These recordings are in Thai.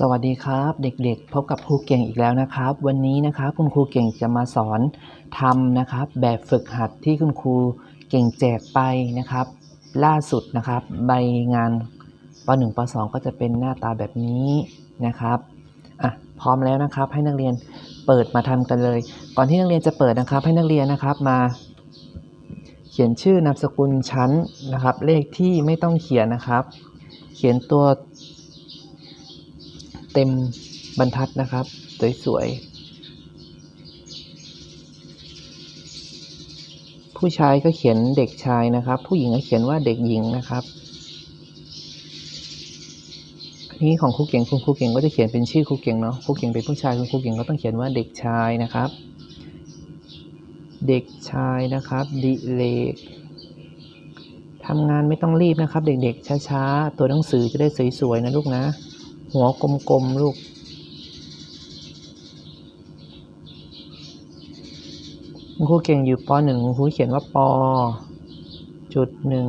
สวัสดีครับ เด็กๆ พบกับครูเก่งอีกแล้วนะครับ วันนี้นะครับคุณครูเก่งจะมาสอนทำนะครับ แบบฝึกหัดที่คุณครูเก่งแจกไปนะครับ ล่าสุดนะครับ ใบงานป .1 ป .2 ก็จะเป็นหน้าตาแบบนี้นะครับอะพร้อมแล้วนะครับ ให้นักเรียนเปิดมาทำกันเลย ก่อนที่นักเรียนจะเปิดนะครับ ให้นักเรียนนะครับมา เขียนชื่อนามสกุลชั้นนะครับ เลขที่ไม่ต้องเขียนนะครับ เขียนตัว เต็มบรรทัดนะครับ สวยๆ ผู้ชายก็เขียนเด็กชายนะครับ ผู้หญิงก็เขียนว่าเด็กหญิงนะครับนนี้ของครูเก่งคุณครูเก่งก็จะเขียนเป็นชื่อครูเก่งเนาะครูเก่งเป็นผู้ชายคุณครูเก่งก็ต้องเขียนว่าเด็กชายนะครับ เด็กชายนะครับดิเลกทำงานไม่ต้องรีบนะครับ เด็กๆช้าๆตัวหนังสือจะได้สวยๆนะลูกนะ หัวกลมๆลูก คุณครูเก่งอยู่ป .1 คุณครูเขียนว่าปจุดหนึ่ง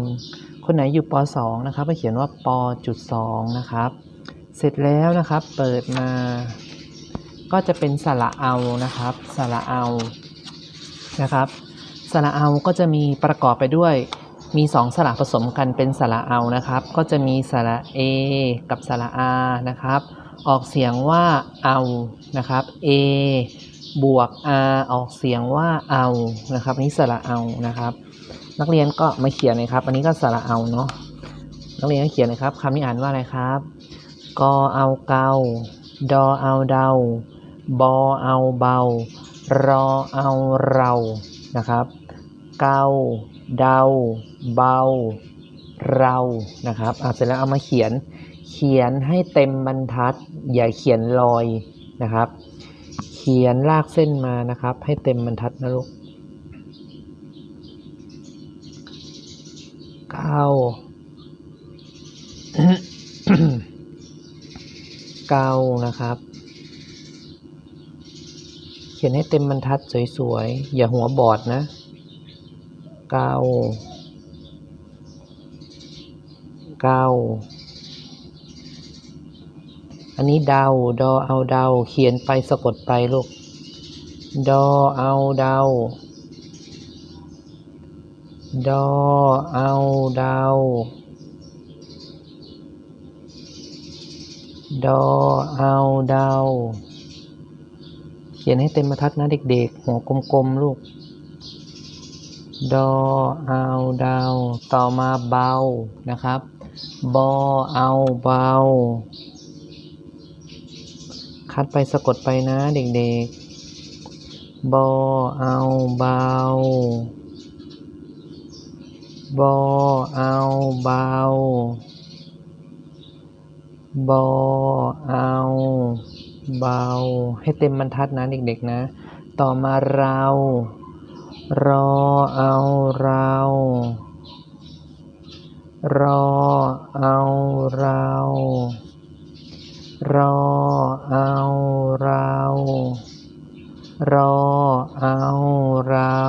คนไหนอยู่ป .2 นะครับก็เขียนว่าปจุดสองนะครับ เสร็จแล้วนะครับเปิดมา ก็จะเป็นสระเอานะครับสระเอานะครับสระเอาก็จะมีประกอบไปด้วย มีสองสระผสมกันเป็นสระเอานะครับ ก็จะมีสระ A กับสระ R นะครับ ออกเสียงว่าเอานะครับ A บวก R ออกเสียงว่าเอานะครับ นี่สระเอานะครับ นักเรียนก็มาเขียนเลยครับ อันนี้ก็สระเอาเนาะนักเรียนก็เขียนเลยครับคำนี้อ่านว่าอะไรครับกอเอาเกาดอเอาเดาบอเอาเบารอเอาเรานะครับ เกา เดา เบา เรานะครับอะเสร็จแล้วเอามาเขียน เขียนให้เต็มบรรทัด อย่าเขียนลอยนะครับ เขียนลากเส้นมานะครับ ให้เต็มบรรทัดนะลูกเก้าเก้านะครับ เขียนให้เต็มบรรทัดสวยๆ อย่าหัวบอดนะ เก้าเก้าอันนี้เดาดอเอาเดาเขียนไปสะกดไปลูกดอเอาเดาดอเอาเดาดอเอาเดาเขียนให้เต็มบรรทัดนะเด็กๆ หัวกลมๆ ลูก ดอเอาดาวต่อมาเบานะครับบอเอาเบา คัดไปสะกดไปนะเด็กๆบอเอาเบาบอเอาเบาบอเอาเบา ให้เต็มบรรทัดนะเด็กๆนะ ต่อมาเรา รอเอาเรา รอเอาเรา รอเอาเรา รอเอาเรา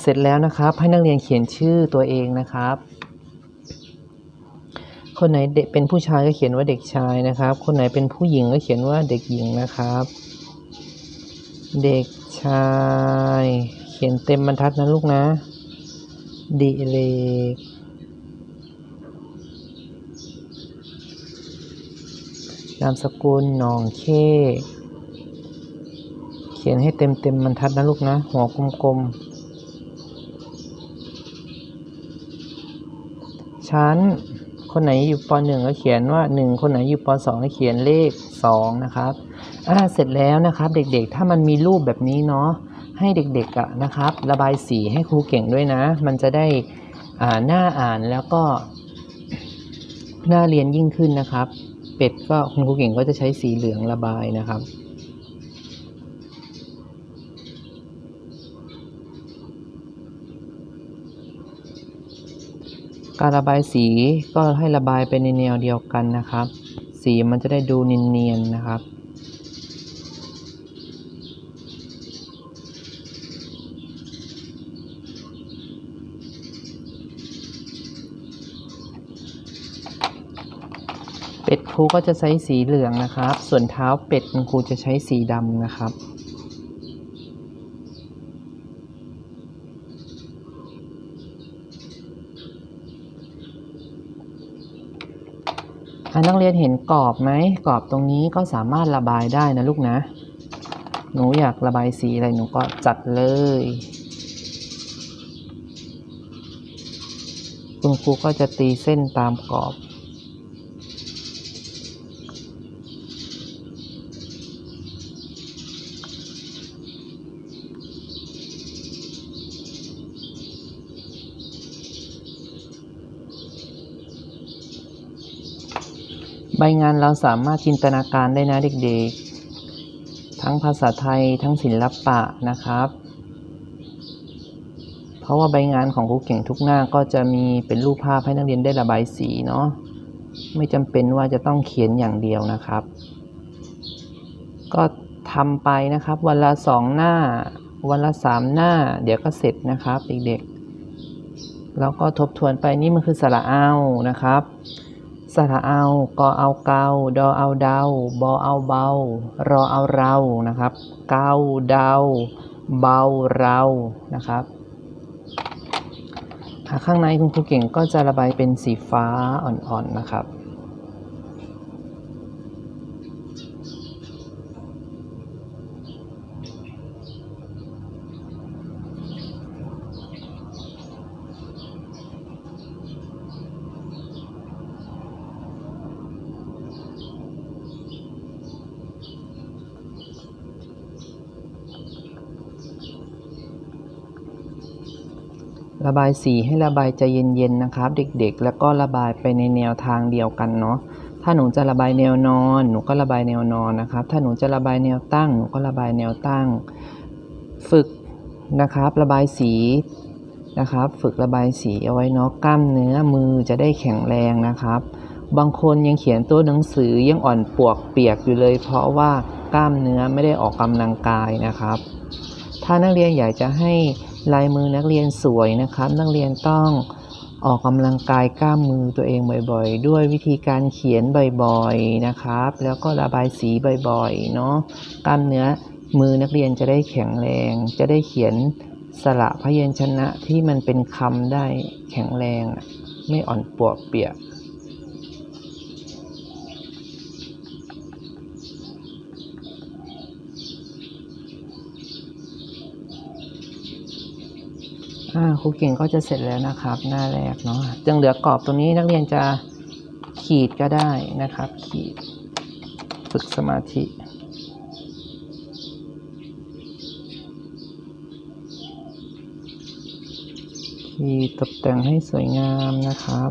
เสร็จแล้วนะครับ ให้นักเรียนเขียนชื่อตัวเองนะครับ คนไหนเด็กเป็นผู้ชายก็เขียนว่าเด็กชายนะครับ คนไหนเป็นผู้หญิงก็เขียนว่าเด็กหญิงนะครับ เด็กชาย ขียนเต็มบรรทัดนะลูกนะดิเลกนามสกุลหนองเคเขียนให้เต็มเต็มบรรทัดนะลูกนะ หัวกลมๆ ชั้น คนไหนอยู่ป .1 ก็เขียนว่า 1 คนไหนอยู่ป .2 ก็เขียนเลข 2 นะครับ อ่า เสร็จแล้วนะครับ เด็กๆ ถ้ามันมีรูปแบบนี้เนาะ ให้เด็กๆะนะครับ ระบายสีให้ครูเก่งด้วยนะ มันจะได้อ่าหน้าอ่านแล้วก็หน้าเรียนยิ่งขึ้นนะครับ เป็ดก็คุณครูเก่งก็จะใช้สีเหลืองระบายนะครับการระบายสีก็ให้ระบายไปในแนวเดียวกันนะครับ สีมันจะได้ดูเนียนๆนะครับ อ เป็ดค รูก็จะใช้สีเหลืองนะครับ ส่วนเท้าเป็ดคุณครูจะใช้สีดำนะครับ นักเรียนเห็นกรอบไหมกรอบตรงนี้ก็สามารถระบายได้นะลูกนะ หนูอยากระบายสีอะไรหนูก็จัดเลยคุณครูก็จะตีเส้นตามกรอบ ใบงานเราสามารถจินตนาการได้นะเด็กๆ ทั้งภาษาไทยทั้งศิลปะนะครับ เพราะว่าใบงานของครูเก่งทุกหน้าก็จะมีเป็นรูปภาพให้นักเรียนได้ระบายสีเนาะไม่จำเป็นว่าจะต้องเขียนอย่างเดียวนะครับ ก็ทำไปนะครับ วันละสองหน้า วันละสามหน้า เดี๋ยวก็เสร็จนะครับเด็กๆแล้วก็ทบทวนไปนี่มันคือสระเอานะครับ ระเอากอเอาเกาดอเอาเดาบอเอาเบา รอเอาเรานะครับ เกาเดา เบาเรานะครับข้างในคุณครูเก่งก็จะระบายเป็นสีฟ้าอ่อนๆนะครับ ระบายสีให้ระบายใจเย็นๆนะครับ เด็กๆ แล้วก็ระบายไปในแนวทางเดียวกันเนาะถ้าหนูจะระบายแนวนอน หนูก็ระบายแนวนอนนะครับ ถ้าหนูจะระบายแนวตั้ง หนูก็ระบายแนวตั้ง ฝึกนะครับ ระบายสีนะครับ ฝึกระบายสีเอาไว้เนาะกล้ามเนื้อมือจะได้แข็งแรงนะครับ บางคนยังเขียนตัวหนังสือยังอ่อนปวกเปียกอยู่เลย เพราะว่ากล้ามเนื้อไม่ได้ออกกำลังกายนะครับ ถ้านักเรียนอยากจะให้ลายมือนักเรียนสวยนะครับ นักเรียนต้องออกกำลังกายกล้ามมือตัวเองบ่อยๆ ด้วยวิธีการเขียนบ่อยๆนะครับ แล้วก็ระบายสีบ่อยๆเนาะกล้ามเนื้อมือนักเรียนจะได้แข็งแรง จะได้เขียนสระพยัญชนะที่มันเป็นคำได้แข็งแรง ไม่อ่อนปวกเปียก ครูเก่งก็จะเสร็จแล้วนะครับ หน้าแรกเนาะยังเหลือกรอบตรงนี้นักเรียนจะขีดก็ได้นะครับ ขีดฝึกสมาธิขีดตกแต่งให้สวยงามนะครับ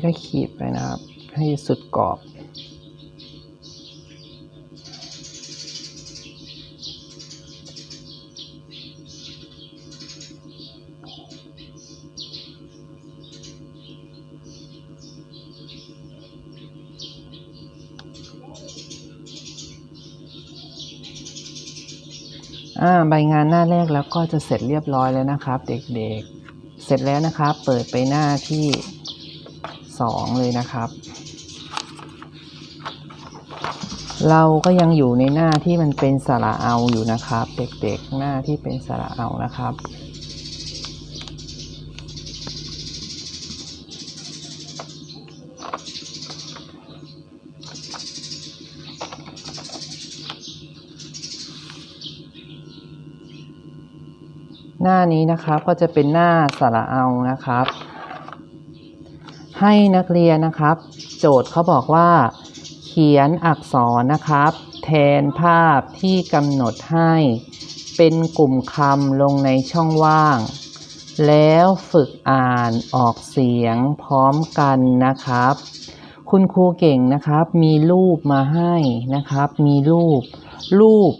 นี้ก็ขีดไปนะครับ ให้สุดกรอบ อ่า ใบงานหน้าแรกแล้วก็จะเสร็จเรียบร้อยแล้วนะครับ เด็กๆ เสร็จแล้วนะครับ เปิดไปหน้าที่ สองเลยนะครับ เราก็ยังอยู่ในหน้าที่มันเป็นสระเอาอยู่นะครับ เด็กๆหน้าที่เป็นสระเอานะครับหน้านี้นะครับก็จะเป็นหน้าสระเอานะครับ ให้นักเรียนนะครับ โจทย์เขาบอกว่า เขียนอักษรนะครับ แทนภาพที่กำหนดให้ เป็นกลุ่มคำลงในช่องว่าง แล้วฝึกอ่านออกเสียงพร้อมกันนะครับ คุณครูเก่งนะครับ มีรูปมาให้นะครับ มีรูป รูป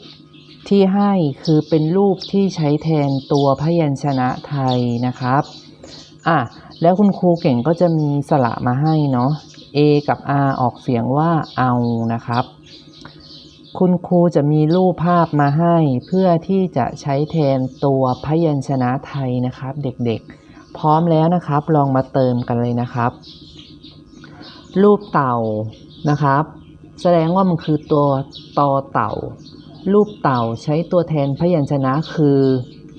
ที่ให้คือเป็นรูปที่ใช้แทนตัวพยัญชนะไทยนะครับ อะ แล้วคุณครูเก่งก็จะมีสระมาให้เนาะ A กับ R ออกเสียงว่าเอานะครับ คุณครูจะมีรูปภาพมาให้ เพื่อที่จะใช้แทนตัวพยัญชนะไทยนะครับ เด็กๆ พร้อมแล้วนะครับ ลองมาเติมกันเลยนะครับ รูปเต่านะครับ แสดงว่ามันคือตัวตอเต่า รูปเต่าใช้ตัวแทนพยัญชนะคือ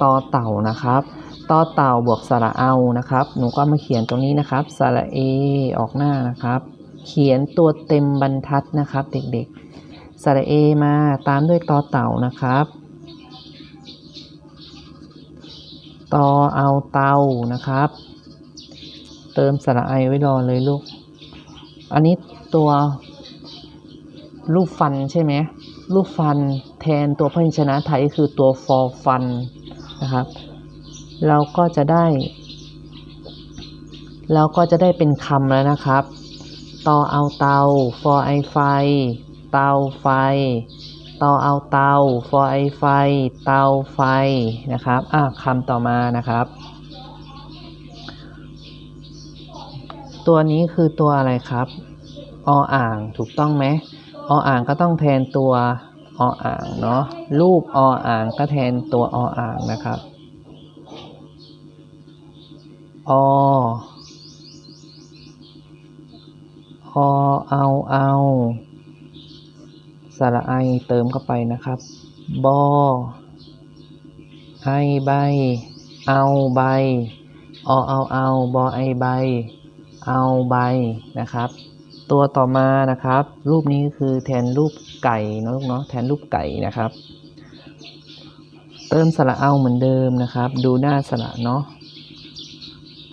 ตอเต่านะครับ ตอเต่าบวกสระเอานะครับ หนูก็มาเขียนตรงนี้นะครับ สระเอออกหน้านะครับ เขียนตัวเต็มบรรทัดนะครับ เด็กๆ สระเอมาตามด้วยตอเต่านะครับตอเอาเตานะครับ เติมสระไอไว้รอเลยลูก อันนี้ตัวรูปฟันใช่ไหมรูปฟันแทนตัวพยัญชนะไทยคือตัวฟอฟันนะครับ เราก็จะได้ เราก็จะได้เป็นคำแล้วนะครับต่อเอาเตา for ไอไฟ เตาไฟต่อเอาเตา for ไอไฟ เตาไฟนะครับ อะคำต่อมานะครับ ตัวนี้คือตัวอะไรครับ ออ่างถูกต้องไหมออ่างก็ต้องแทนตัวออ่างเนาะรูปออ่างก็แทนตัวออ่างนะครับ อ อเอาเอาสระไอเติมเข้าไปนะครับ บอไอใบ เอาใบ อเอาเอาบอไอใบ เอาใบนะครับ ตัวต่อมานะครับ รูปนี้คือแทนรูปไก่เนอะลูกเนาะแทนรูปไก่นะครับ เติมสระเอาเหมือนเดิมนะครับ ดูหน้าสระเนาะ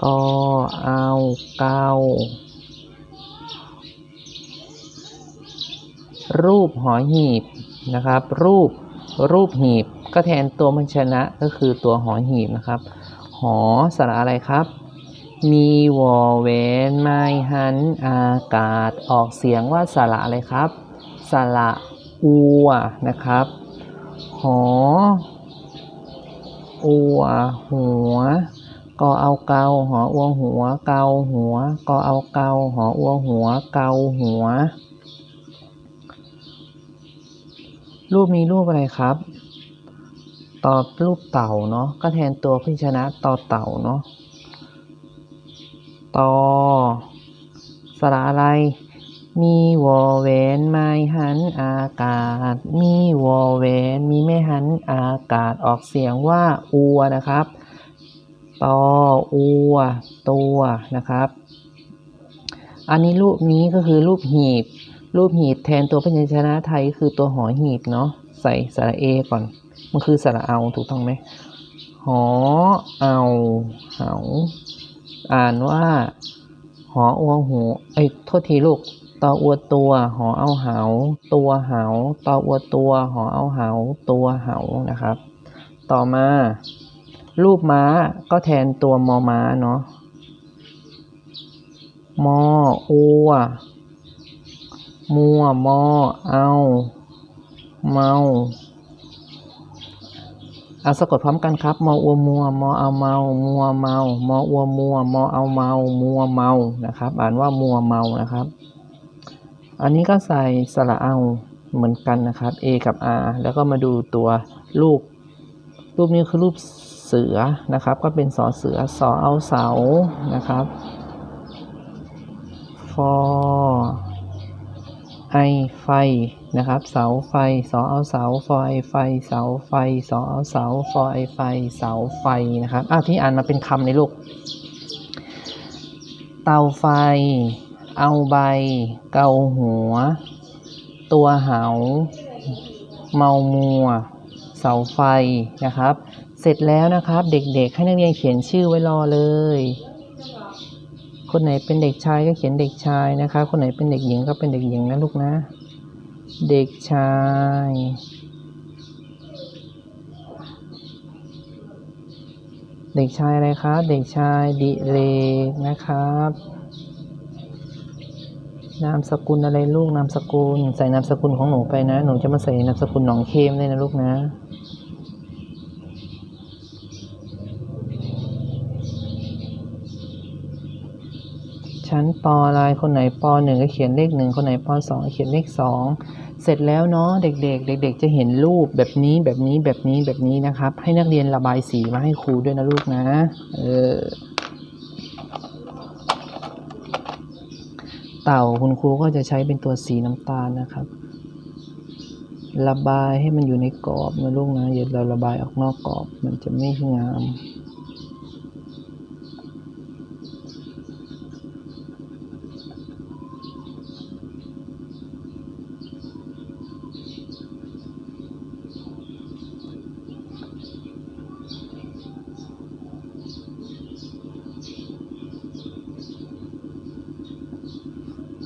กอเอาเการูปหอหีบนะครับ รูปรูปหีบก็แทนตัวมันชนะก็คือตัวหอหีบนะครับ หอสระอะไรครับ มีวอเวนไม้หันอากาศออกเสียงว่าสระอะไรครับสระอัวนะครับ หออัวหัว ก็เอาเกาหออัวหัว เกาหัว ก็เอาเกาหออัวหัว เกาหัว รูปนี้รูปอะไรครับ ตอบรูปเต่าเนาะ ก็แทนตัวพยัญชนะต่อเต่าเนาะต่อสระอะไร มีวอแหวนไม้หันอากาศ มีวอแหวนมีแม่หันอากาศออกเสียงว่าอัวนะครับ ตออัว ตัวนะครับ อันนี้รูปนี้ก็คือรูปหีบ รูปหีบแทนตัวพยัญชนะไทยคือตัวหอหีบเนาะใส่สระเอก่อน มันคือสระเอาถูกต้องไหมหอเอาเหาอ่านว่า หออัวหูเอ้โทษทีลูกตออัวตัว หอเอาเหาตัวเหาตออัวตัว หอเอาเหาตัวเหานะครับ ต่อมา รูปม้าก็แทนตัวมอม้าเนาะมออัวมัวมอเอาเมาเอาสะกดพร้อมกันครับมออัวมัวมอเอาเมา มัวเมามออัวมัวมอเอาเมา มัวเมานะครับ อ่านว่ามัวเมานะครับ อันนี้ก็ใส่สระเอาเหมือนกันนะครับ A กับ R แล้วก็มาดูตัวรูป รูปนี้คือรูป เสือนะครับ ก็เป็นสอเสือสอเอาเสานะครับ for ไอไฟนะครับเสาไฟสอเอาเสา for ไอไฟเสาไฟสอเอาเสา for ไอไฟเสาไฟนะครับอะที่อ่านมาเป็นคำในลูกเตาไฟ เอาใบ เกาหัว ตัวเหา เมามัว เสาไฟนะครับ เสร็จแล้วนะครับ เด็กๆ ให้นักเรียนเขียนชื่อไว้รอเลย คนไหนเป็นเด็กชายก็เขียนเด็กชายนะคะ คนไหนเป็นเด็กหญิงก็เป็นเด็กหญิงนะลูกนะ เด็กชาย เด็กชายอะไรครับ เด็กชายดิเลกนะครับ นามสกุลอะไรลูกนามสกุล ใส่นามสกุลของหนูไปนะ หนูจะมาใส่นามสกุลหนองเข้มเลยนะลูกนะ ชั้นปอะไรคนไหนปหนึ่งก็เขียนเลขหนึ่งคนไหนปสองเขียนเลขสองเสร็จแล้วเนาะเด็กๆ เด็ก ๆ จะเห็นรูปแบบนี้แบบนี้แบบนี้แบบนี้นะครับ ให้นักเรียนระบายสีมาให้ครูด้วยนะลูกนะเออเต่าคุณครูก็จะใช้เป็นตัวสีน้ำตาลนะครับ ระบายให้มันอยู่ในกรอบนะลูกนะอย่าเราระบายออกนอกกรอบ มันจะไม่งาม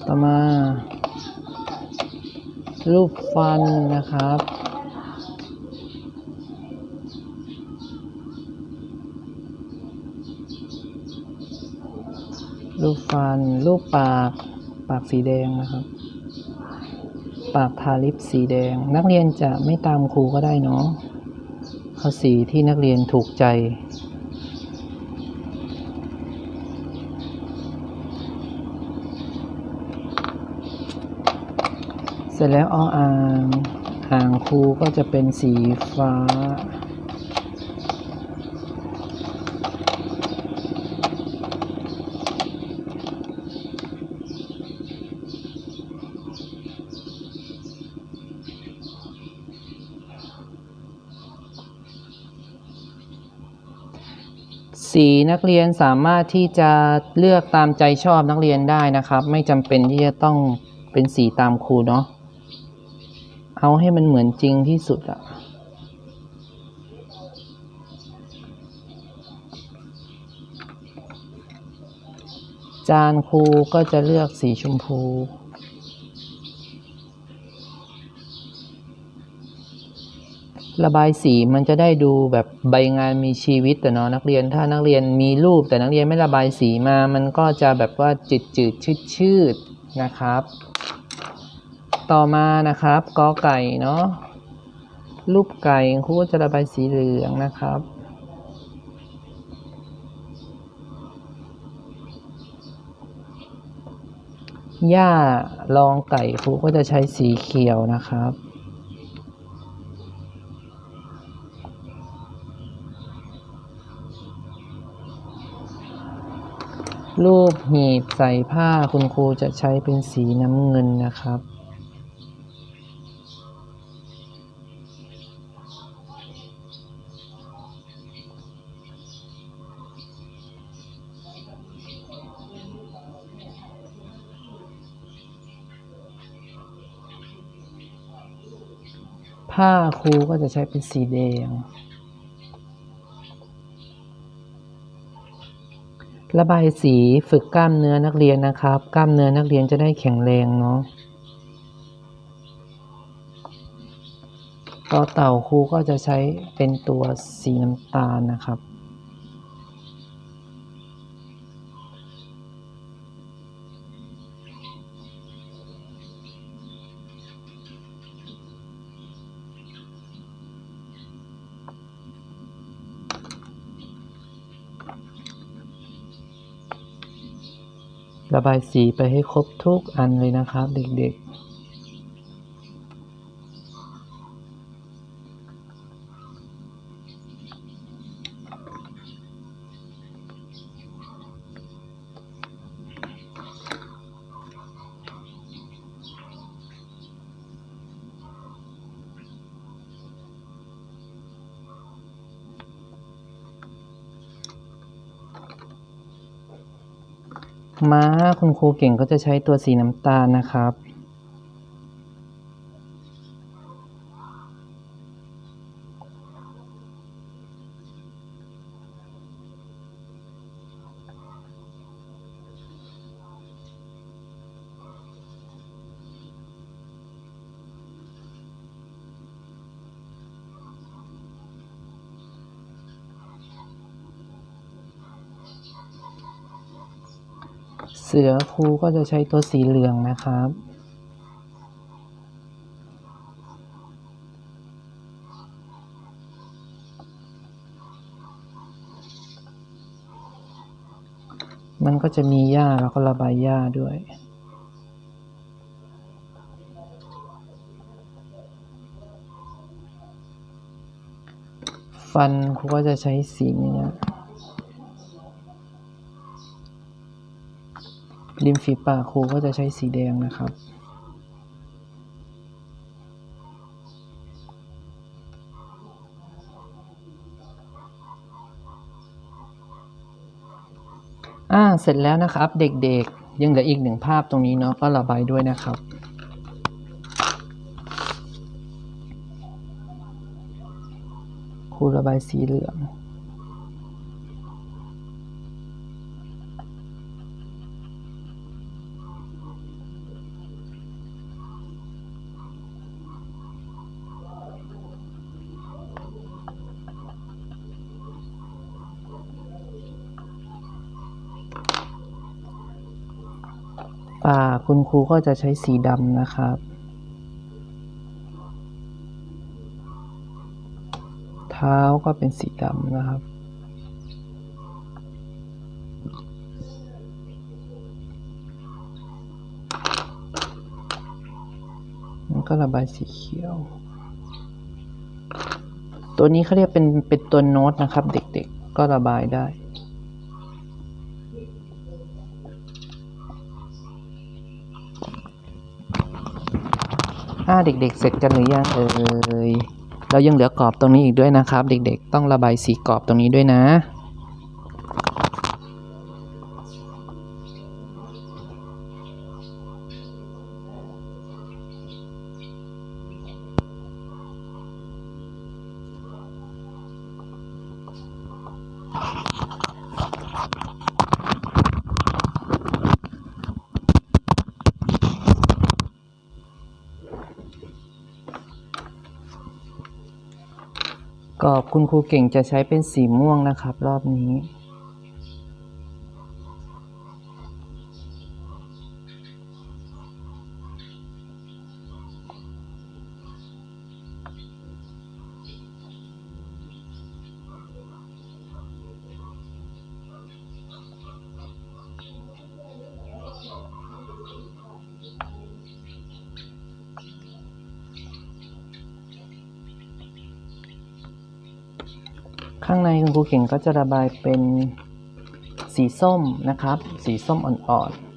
ต่อมา รูปฟันนะครับ รูปฟัน รูปปาก ปากสีแดงนะครับ ปากทาลิปสีแดง นักเรียนจะไม่ตามครูก็ได้เนาะเอาสีที่นักเรียนถูกใจ ร็จแล้วออ่างอ่างครูก็จะเป็นสีฟ้า สีนักเรียนสามารถที่จะเลือกตามใจชอบนักเรียนได้นะครับ ไม่จำเป็นที่จะต้องเป็นสีตามครูเนาะ เอาให้มันเหมือนจริงที่สุดอะจานครูก็จะเลือกสีชมพู ระบายสีมันจะได้ดูแบบใบงานมีชีวิตแต่เนาะนักเรียนถ้านักเรียนมีรูปแต่นักเรียนไม่ระบายสีมา มันก็จะแบบว่าจืดจืดชืดชืดนะครับ ต่อมานะครับกอไก่เนาะรูปไก่ครูจะระบายสีเหลืองนะครับ หญ้าลองไก่ครูก็จะใช้สีเขียวนะครับรูปหีบใส่ผ้าคุณครูจะใช้เป็นสีน้ำเงินนะครับ ผ้าครูก็จะใช้เป็นสีแดง ระบายสีฝึกกล้ามเนื้อนักเรียนนะครับ กล้ามเนื้อนักเรียนจะได้แข็งแรงเนาะต่อเต่าครูก็จะใช้เป็นตัวสีน้ำตาลนะครับ บายสีไปให้ครบทุกอันเลยนะครับ เด็กๆ ม้าคุณครูเก่งก็จะใช้ตัวสีน้ำตาลนะครับ สือครูก็จะใช้ตัวสีเหลืองนะครับ มันก็จะมีหญ้าแล้วก็ระบายหญ้าด้วยฟันครูก็จะใช้สีเนี้ย ริมฝีปากครูก็จะใช้สีแดงนะครับ อ่า เสร็จแล้วนะครับ เด็กๆ ยังเหลืออีกหนึ่งภาพตรงนี้เนาะ ก็ระบายด้วยนะครับครูระบายสีเหลือง คุณครูก็จะใช้สีดำนะครับ เท้าก็เป็นสีดำนะครับมันก็ระบายสีเขียว ตัวนี้เขาเรียกเป็นเป็นตัวโน้ตนะครับ เด็กๆก็ระบายได้าเด็กๆ เสร็จกันหรือยังเอ่ยเรายังเหลือกรอบตรงนี้อีกด้วยนะครับ เด็กๆ ต้องระบายสีกรอบตรงนี้ด้วยนะ คุณครูเก่งจะใช้เป็นสีม่วงนะครับ รอบนี้ ข้างในคุณครูเข่งก็จะระบายเป็นสีส้มนะครับ สีส้มอ่อนๆ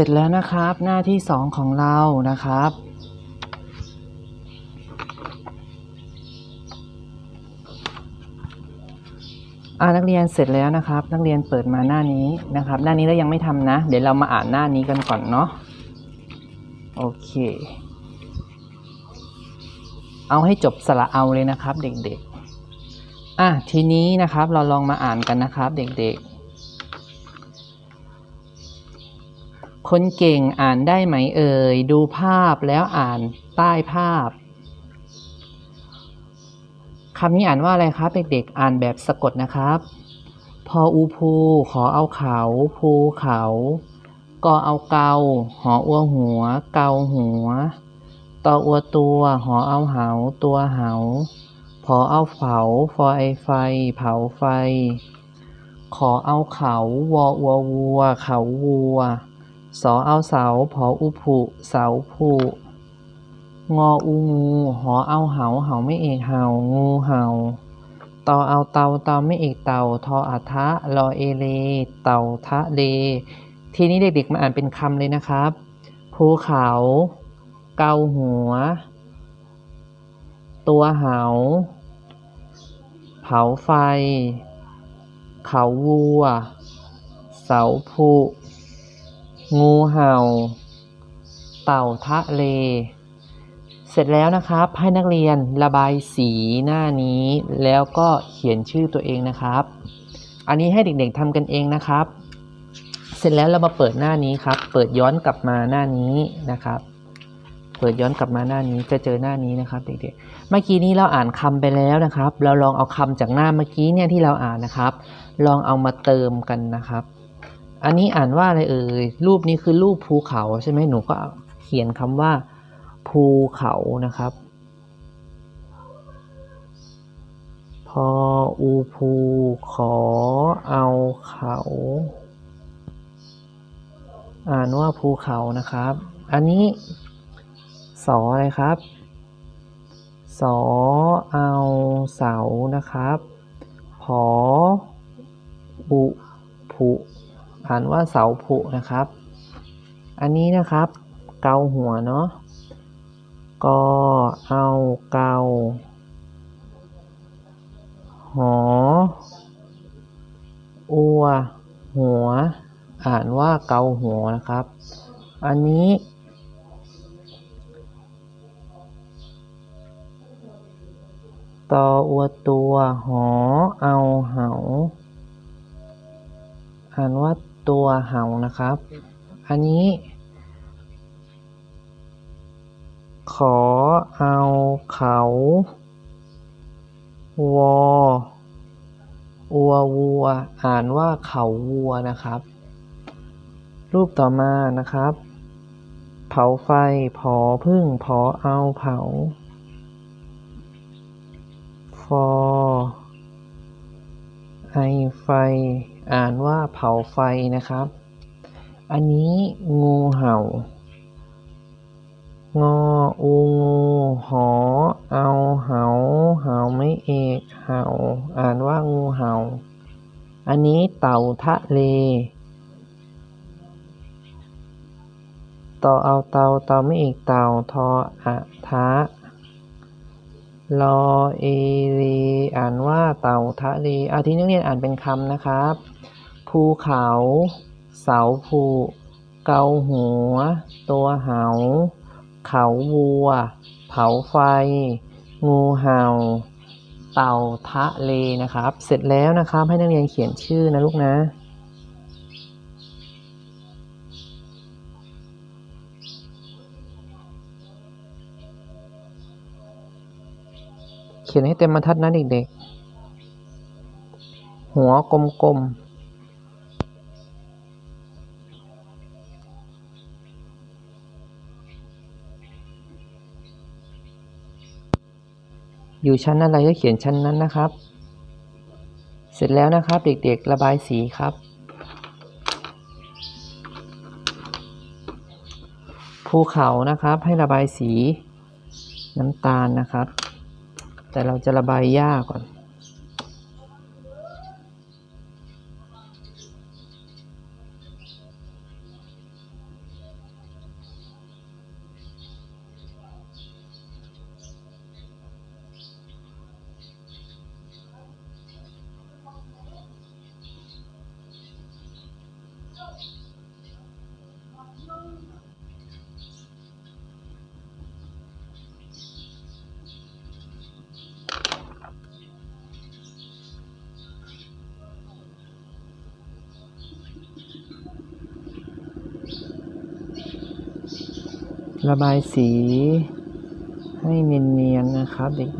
ร็จแล้วนะครับหน้าที่สองของเรานะครับ นักเรียนเสร็จแล้วนะครับ นักเรียนเปิดมาหน้านี้นะครับ หน้านี้เรายังไม่ทำนะ เดี๋ยวเรามาอ่านหน้านี้กันก่อนเนาะโอเค เอาให้จบสระเอาเลยนะครับ เด็กๆอะทีนี้นะครับเราลองมาอ่านกันนะครับ เด็กๆ คนเก่งอ่านได้ไหมเอ่ย ดูภาพแล้วอ่านใต้ภาพคำนี้อ่านว่าอะไรครับเด็กๆอ่านแบบสะกดนะครับ พออูภูขอเอาเขา ภูเขากอเอาเกาหออัวหัว เกาหัวตออัวตัวหอเอาเหาตัวเหาพอเอาเผาฟอไอไฟ เผาไฟ ขอเอาเขาวออัววัว เขาวัว สอเอาเสาพออุผุเสาผุงออูงูหอเอาเหาเหาไม่เอกเหางูเหาตอเอาเตาเตาไม่เอกเตาทออัทะรอเอเล เต่าทะเล ทีนี้เด็กๆมาอ่านเป็นคำเลยนะครับ ภูเขา เกาหัว ตัวเหา เผาไฟ เขาวัว เสาผุ งูเห่า เต่าทะเล เสร็จแล้วนะครับ ให้นักเรียนระบายสีหน้านี้ แล้วก็เขียนชื่อตัวเองนะครับ อันนี้ให้เด็กๆทำกันเองนะครับ เสร็จแล้วเรามาเปิดหน้านี้ครับ เปิดย้อนกลับมาหน้านี้นะครับเปิดย้อนกลับมาหน้านี้จะเจอหน้านี้นะครับเด็กๆ เมื่อกี้นี้เราอ่านคำไปแล้วนะครับ เราลองเอาคำจากหน้าเมื่อกี้เนี่ยที่เราอ่านนะครับ ลองเอามาเติมกันนะครับ อันนี้อ่านว่าอะไรเอ่ย รูปนี้คือรูปภูเขาใช่ไหมหนูก็เขียนคำว่าภูเขานะครับ พออูภูขอเอาเขา อ่านว่าภูเขานะครับ อันนี้สออะไรครับสอเอาเสานะครับผออุภู ผุอ่านว่าเสาผุนะครับ อันนี้นะครับ เกาหัวเนาะกอเอาเกาหออัว หัว อ่านว่าเกาหัวนะครับ อันนี้ ตออัวตัว หอ เอาเหาอ่านว่า ตัวเหานะครับ อันนี้ ขอเอาเขา วออัววัว อ่านว่าเขาวัวนะครับ รูปต่อมานะครับ เผาไฟผอพึ่งผอเอาเผาฟอไอไฟ อ่านว่าเผาไฟนะครับ อันนี้งูเห่า งออูงูหอ เอาเหาเหาไม่เอกเห่า อ่านว่างูเห่า อันนี้เต่าทะเลต่อเอาเตาเตาไม่เอกเต่าทออะทะรอเอเลอ่านว่าเต่าทะเลอาทีนักเรียนอ่านเป็นคำนะครับ ภูเขา เสาภูเกาหัว ตัวเหา เขาวัว เผาไฟ งูเห่า เต่าทะเลนะครับ เสร็จแล้วนะครับ ให้นักเรียนเขียนชื่อนะลูกนะเขียนให้เต็มบรรทัดนะเด็กๆ หัวกลมๆ อยู่ชั้นอะไรก็เขียนชั้นนั้นนะครับ เสร็จแล้วนะครับ เด็กๆระบายสีครับภูเขานะครับให้ระบายสีน้ำตาลนะครับ แต่เราจะระบายหญ้าก่อน ระบายสีให้เนียนๆนะครับเด็ก